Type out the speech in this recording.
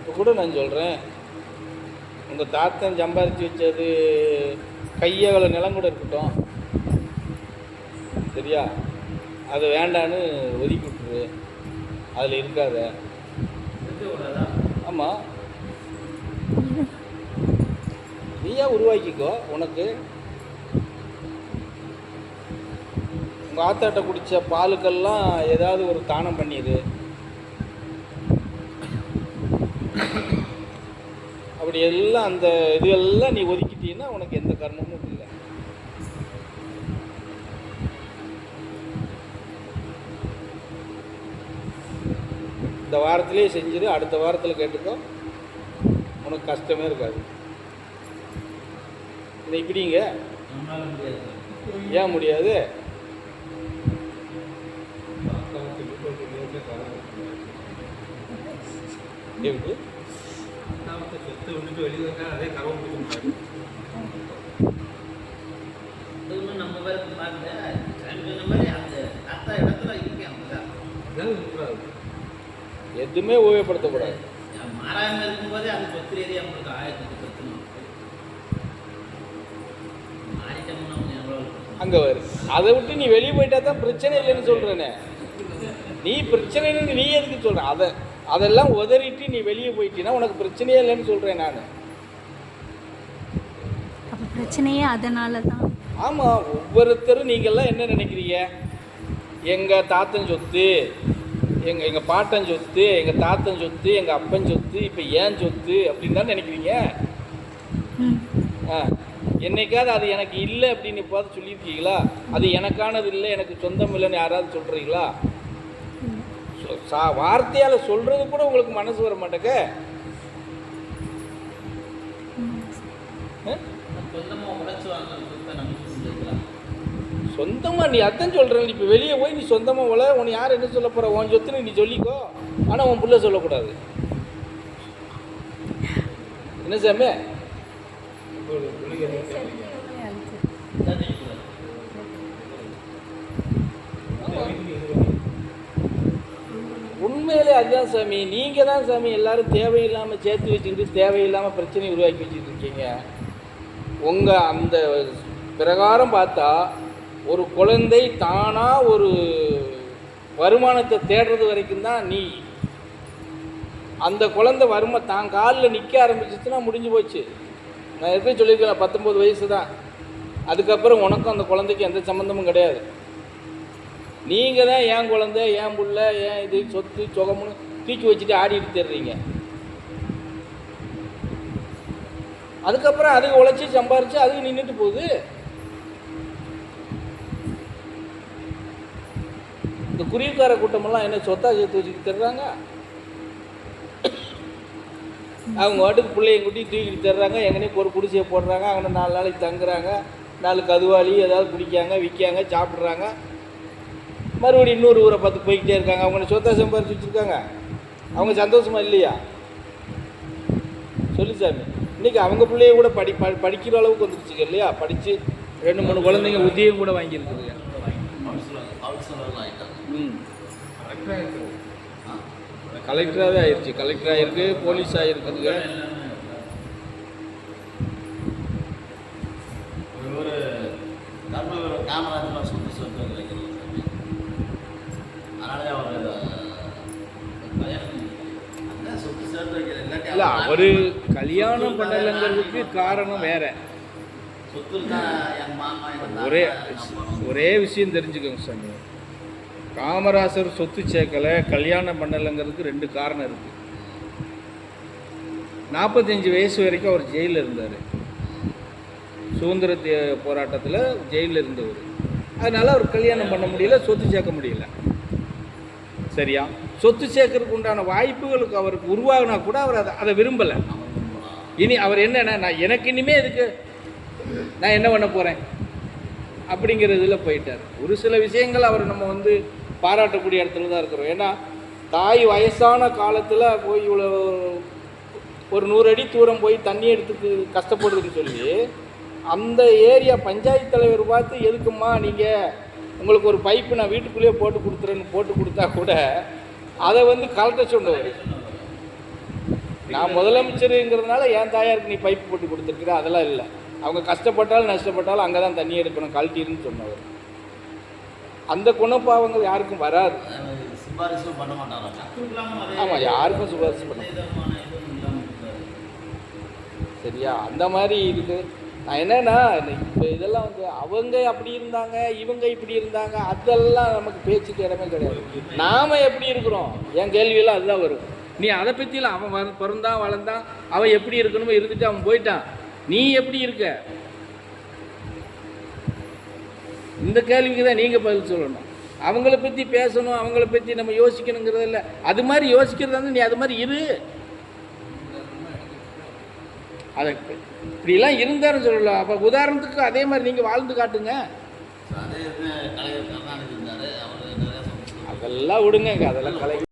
இப்போ கூட நான் சொல்கிறேன் உங்கள் தாத்தன் சம்பாரித்து வச்சது கையவள நிலம் கூட இருக்கட்டும். சரியா? அது வேண்டான்னு ஒதுக்கி விட்டுரு. அதில் இருக்காத. ஆமாம் நீயா உருவாக்கிக்கோ உனக்கு. உங்கள் ஆத்தாட்ட குடித்த பாலுக்கெல்லாம் ஏதாவது ஒரு தானம் பண்ணிடு அப்படி எல்லாம் அந்த இதுவெல்லாம் நீ ஒதுக்கிட்டீன்னா உனக்கு எந்த கர்மமும் இல்லை. இந்த வாரத்திலேயே செஞ்சிரு அடுத்த வாரத்தில் கேட்டுக்கோ. உனக்கு கஷ்டமே இருக்காது. இதை இப்படிங்க? ஏன் முடியாது? எப்படி? சொத்தை விட்டுட்டு வெளியே வந்தா அதே கரவை பிடிக்கும் அதுவுமே நம்ம பேருக்கு பாருங்க ரெண்டு சொன்ன மாதிரி அந்த தாத்தா இடத்துல இருக்கேன் அவங்க. எதுவுமே உபயோகப்படுத்தக்கூடாது. மாறாம இருக்கும்போதே அந்த சொத்து ரீதியாக நம்மளுக்கு ஆயிரத்தி சொத்து மாறிட்டோம்னா எவ்வளோ அங்கே வரு அதை விட்டு நீ வெளியே போயிட்டா தான் பிரச்சனை இல்லைன்னு சொல்கிறேனே நீ பிரச்சனைன்னு நீ எதுக்கு சொல்கிற அதை அதெல்லாம் உதறிட்டு நீ வெளியே போயிட்டீன்னா உனக்கு பிரச்சனையே இல்லைன்னு சொல்கிறேன் நான். பிரச்சனையே அதனால தான் ஆமாம் ஒவ்வொருத்தரும் நீங்கள்லாம் என்ன நினைக்கிறீங்க? எங்கள் தாத்தன் சொத்து எங்கள் எங்கள் பாட்டன் சொத்து எங்கள் தாத்தன் சொத்து எங்கள் அப்பன் சொத்து இப்போ ஏன் சொத்து அப்படின்னு தான் நினைக்கிறீங்க? ஆ என்னைக்காவது அது எனக்கு இல்லை அப்படின்னு இப்போது சொல்லியிருக்கீங்களா? அது எனக்கானது இல்லை எனக்கு சொந்தம் இல்லைன்னு யாராவது சொல்கிறீங்களா சொ- வார்த்தையால் சொல்கிறது கூட உங்களுக்கு மனசு வர மாட்டேங்க. சொந்தமாக நீ அதான் சொல்கிறேன் இப்போ வெளியே போய் நீ சொந்தமாக உல உன்னை யார் என்ன சொல்ல போகிற உன் சொத்துன்னு நீ சொல்லிக்கோ. ஆனால் உன் புள்ள சொல்லக்கூடாது. என்ன சாமி? அதுதான் சாமி. நீங்கள் தான் சாமி எல்லாரும் தேவையில்லாமல் சேர்த்து வச்சுக்கிட்டு தேவையில்லாமல் பிரச்சனை உருவாக்கி வச்சுட்டு இருக்கீங்க. உங்கள் அந்த பிரகாரம் பார்த்தா ஒரு குழந்தை தானாக ஒரு வருமானத்தை தேடுறது வரைக்கும் தான் நீ. அந்த குழந்தை வரும தான் காலில் நிற்க ஆரம்பிச்சிச்சுன்னா முடிஞ்சு போச்சு. நான் எப்படி சொல்லியிருக்கேன் பத்தொம்பது வயசு தான். அதுக்கப்புறம் உனக்கும் அந்த குழந்தைக்கு எந்த சம்மந்தமும் கிடையாது. நீங்கள் தான் ஏன் குழந்தை ஏன் புள்ள ஏன் இது சொத்து சுகம்னு தூக்கி வச்சுட்டு ஆடிட்டு தர்றீங்க. அதுக்கப்புறம் அதுக்கு உழைச்சி சம்பாரித்து அதுக்கு நின்றுட்டு போகுது. இந்த குருவிக்கார கூட்டமெல்லாம் என்ன சொத்தா சேர்த்து வச்சுட்டு தர்றாங்க? அவங்க வாட்டுக்கு பிள்ளைய குட்டி தூக்கிட்டு தர்றாங்க. எங்கனே ஒரு குடிசையை போடுறாங்க. அங்கே நாலு நாளைக்கு தங்குறாங்க. நாலு கதுவாளி ஏதாவது குடிக்காங்க விற்காங்க சாப்பிட்றாங்க. மறுபடியும் இன்னொரு ஊரை பார்த்து போய்கிட்டே இருக்காங்க. அவங்க சொத்தா சம்பாரிச்சு வச்சுருக்காங்க. அவங்க சந்தோஷமா இல்லையா? சொல்லு சாமி. இன்னைக்கு அவங்க பிள்ளைய கூட படி ப படிக்கிற அளவுக்கு வந்துருச்சுங்க இல்லையா? படித்து ரெண்டு மூணு குழந்தைங்க உத்தியோகம் கூட வாங்கியிருக்குதுங்க ம். கலெக்டராகவே ஆயிடுச்சு கலெக்டர் ஆகிருக்கு போலீஸ் ஆகிருக்குதுங்க இல்லை அவர் கல்யாணம் பண்ணலைங்கிறதுக்கு காரணம் வேற. சொத்து ஒரே ஒரே விஷயம் தெரிஞ்சுக்கோங்க சாமி. காமராசர் சொத்து சேர்க்கலை கல்யாணம் பண்ணலைங்கிறதுக்கு ரெண்டு காரணம் இருக்குது நாற்பத்தஞ்சு வயசு வரைக்கும் அவர் ஜெயிலில் இருந்தார். சுதந்திர போராட்டத்தில் ஜெயிலில் இருந்தவர். அதனால் அவர் கல்யாணம் பண்ண முடியல சொத்து சேர்க்க முடியல. சரியா? சொத்து சேர்க்கறதுக்கு உண்டான வாய்ப்புகளுக்கு அவருக்கு உருவாகினா கூட அவர் அதை அதை விரும்பலை. இனி அவர் என்னென்னா நான் எனக்கு இனிமே இதுக்கு நான் என்ன பண்ண போகிறேன் அப்படிங்கிறதுல போயிட்டார். ஒரு சில விஷயங்கள் அவர் நம்ம வந்து பாராட்டக்கூடிய இடத்துல தான் இருக்கிறோம். ஏன்னா தாய் வயசான காலத்தில் போய் இவ்வளோ ஒரு நூறு அடி தூரம் போய் தண்ணி எடுத்துக்கு கஷ்டப்படுதுன்னு சொல்லி அந்த ஏரியா பஞ்சாயத்து தலைவர் பார்த்து எதுக்கும்மா நீங்கள் உங்களுக்கு ஒரு பைப்பு நான் வீட்டுக்குள்ளேயே போட்டு கொடுத்துறேன்னு போட்டு கொடுத்தா கூட அதை வந்து கலெக்டர் சொன்னவர். நான் முதலமைச்சருங்கிறதுனால என் தாயாருக்கு நீ பைப் போட்டு கொடுத்துருக்குற அதெல்லாம் இல்லை. அவங்க கஷ்டப்பட்டாலும் நஷ்டப்பட்டாலும் அங்கே தான் தண்ணி எடுக்கணும் கழட்டிருன்னு சொன்னவர். அந்த குணப்பாவங்கள் யாருக்கும் வராது. ஆமாம் யாருக்கும் சுபாரிசு பண்ண இருக்காது. சரியா? அந்த மாதிரி இருக்கு. நான் என்னன்னா இப்போ இதெல்லாம் வந்து அவங்க அப்படி இருந்தாங்க இவங்க இப்படி இருந்தாங்க அதெல்லாம் நமக்கு பேச்சுக்கு இடமே கிடையாது. நாம எப்படி இருக்கிறோம்? என் கேள்வியெல்லாம் அதுதான் வரும். நீ அதை பற்றிலாம் அவன் வர பிறந்தான் வளர்ந்தான் அவன் எப்படி இருக்கணுமோ இருந்துட்டு அவன் போயிட்டான். நீ எப்படி இருக்க? இந்த கேள்விக்கு தான் நீங்கள் பதில் சொல்லணும். அவங்கள பற்றி பேசணும் அவங்கள பற்றி நம்ம யோசிக்கணுங்கிறது இல்லை அது மாதிரி யோசிக்கிறதா நீ அது மாதிரி இரு. அதை இப்படிலாம் இருந்தாருன்னு சொல்லலாம் அப்போ உதாரணத்துக்கு அதே மாதிரி நீங்கள் வாழ்ந்து காட்டுங்க. அதெல்லாம் விடுங்க அதெல்லாம் கலை